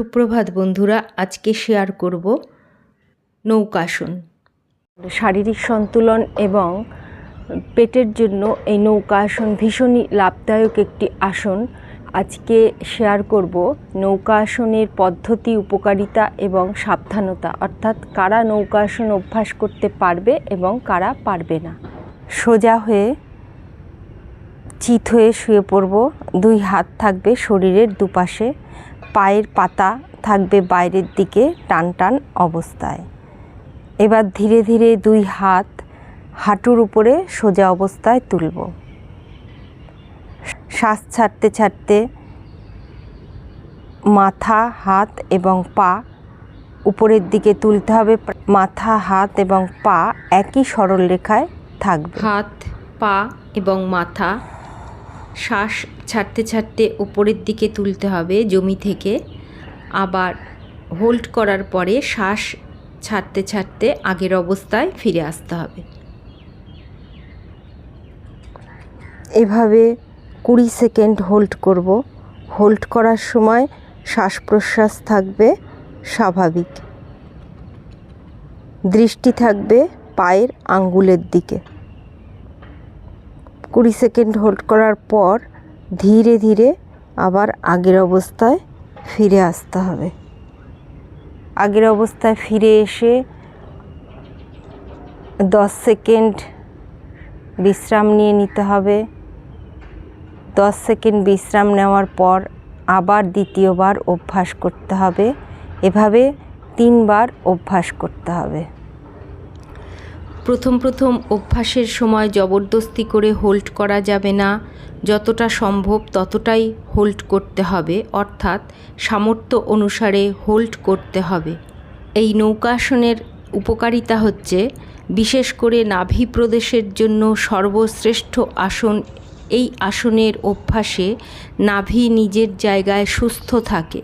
সুপ্রভাত বন্ধুরা, আজকে শেয়ার করব নৌকাসন শারীরিক সন্তুলন এবং পেটের জন্য এই নৌকাসন ভীষণই লাভদায়ক একটি আসন। আজকে শেয়ার করব নৌকাসনের পদ্ধতি, উপকারিতা এবং সাবধানতা। অর্থাৎ কারা নৌকাসন অভ্যাস করতে পারবে এবং কারা পারবে না। সোজা হয়ে চিত হয়ে শুয়ে পড়ব। দুই হাত থাকবে শরীরের দুপাশে। পায়ের পাতা থাকবে বাইরের দিকে টান টান অবস্থায়। এবার ধীরে ধীরে দুই হাত হাঁটুর উপরে সোজা অবস্থায় তুলব। শ্বাস ছাড়তে ছাড়তে মাথা, হাত এবং পা উপরের দিকে তুলতে হবে। মাথা, হাত এবং পা একই সরল রেখায় থাকবে। হাত, পা এবং মাথা শ্বাস ছাড়তে ছাড়তে উপরের দিকে তুলতে হবে জমি থেকে। আবার হোল্ড করার পরে শ্বাস ছাড়তে ছাড়তে আগের অবস্থায় ফিরে আসতে হবে। এভাবে কুড়ি সেকেন্ড হোল্ড করব। হোল্ড করার সময় শ্বাস প্রশ্বাস থাকবে স্বাভাবিক। দৃষ্টি থাকবে পায়ের আঙ্গুলের দিকে। কুড়ি সেকেন্ড হোল্ড করার পর ধীরে ধীরে আবার আগের অবস্থায় ফিরে আসতে হবে। আগের অবস্থায় ফিরে এসে দশ সেকেন্ড বিশ্রাম নিয়ে নিতে হবে। দশ সেকেন্ড বিশ্রাম নেওয়ার পর আবার দ্বিতীয়বার অভ্যাস করতে হবে। এভাবে তিনবার অভ্যাস করতে হবে। প্রথম প্রথম অভ্যাসের সময় জবরদস্তি করে হোল্ড করা যাবে না। যতটা সম্ভব ততটাই হোল্ড করতে হবে, অর্থাৎ সামর্থ্য অনুসারে হোল্ড করতে হবে। এই নৌকাসনের উপকারিতা হচ্ছে, বিশেষ করে নাভি প্রদেশের জন্য সর্বশ্রেষ্ঠ আসন, এই আসনের অভ্যাসে নাভি নিজের জায়গায় সুস্থ থাকে।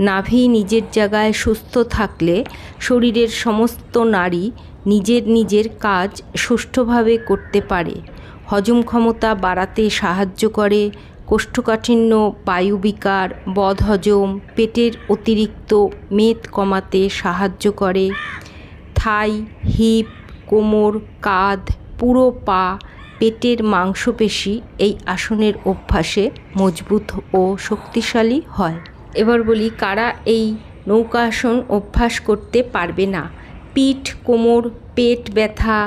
নাভি নিজের জায়গায় সুস্থ থাকলে শরীরের সমস্ত নারী নিজের নিজের কাজ সুষ্ঠুভাবে করতে পারে। হজম ক্ষমতা বাড়াতে সাহায্য করে, কোষ্ঠকাঠিন্য বায়ুবিকার বদহজম পেটের অতিরিক্ত মেদ কমাতে সাহায্য করে। থাই, হিপ, কোমর, কাঁধ, পুরো পা, পেটের মাংসপেশি এই আসনের অভ্যাসে মজবুত ও শক্তিশালী হয়। এবার বলি, কারা এই নৌকাসন অভ্যাস করতে পারবে না? পিঠ, কোমর, পেট ব্যথা,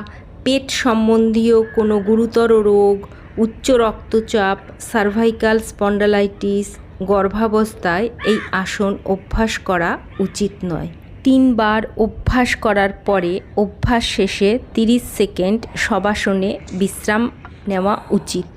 পেট সম্বন্ধীয় কোনো গুরুতর রোগ, উচ্চ রক্তচাপ সার্ভাইকাল স্পন্ডালাইটিস গর্ভাবস্থায় এই আসন অভ্যাস করা উচিত নয়। তিনবার অভ্যাস করার পরে অভ্যাস শেষে তিরিশ সেকেন্ড সবাসনে বিশ্রাম নেওয়া উচিত।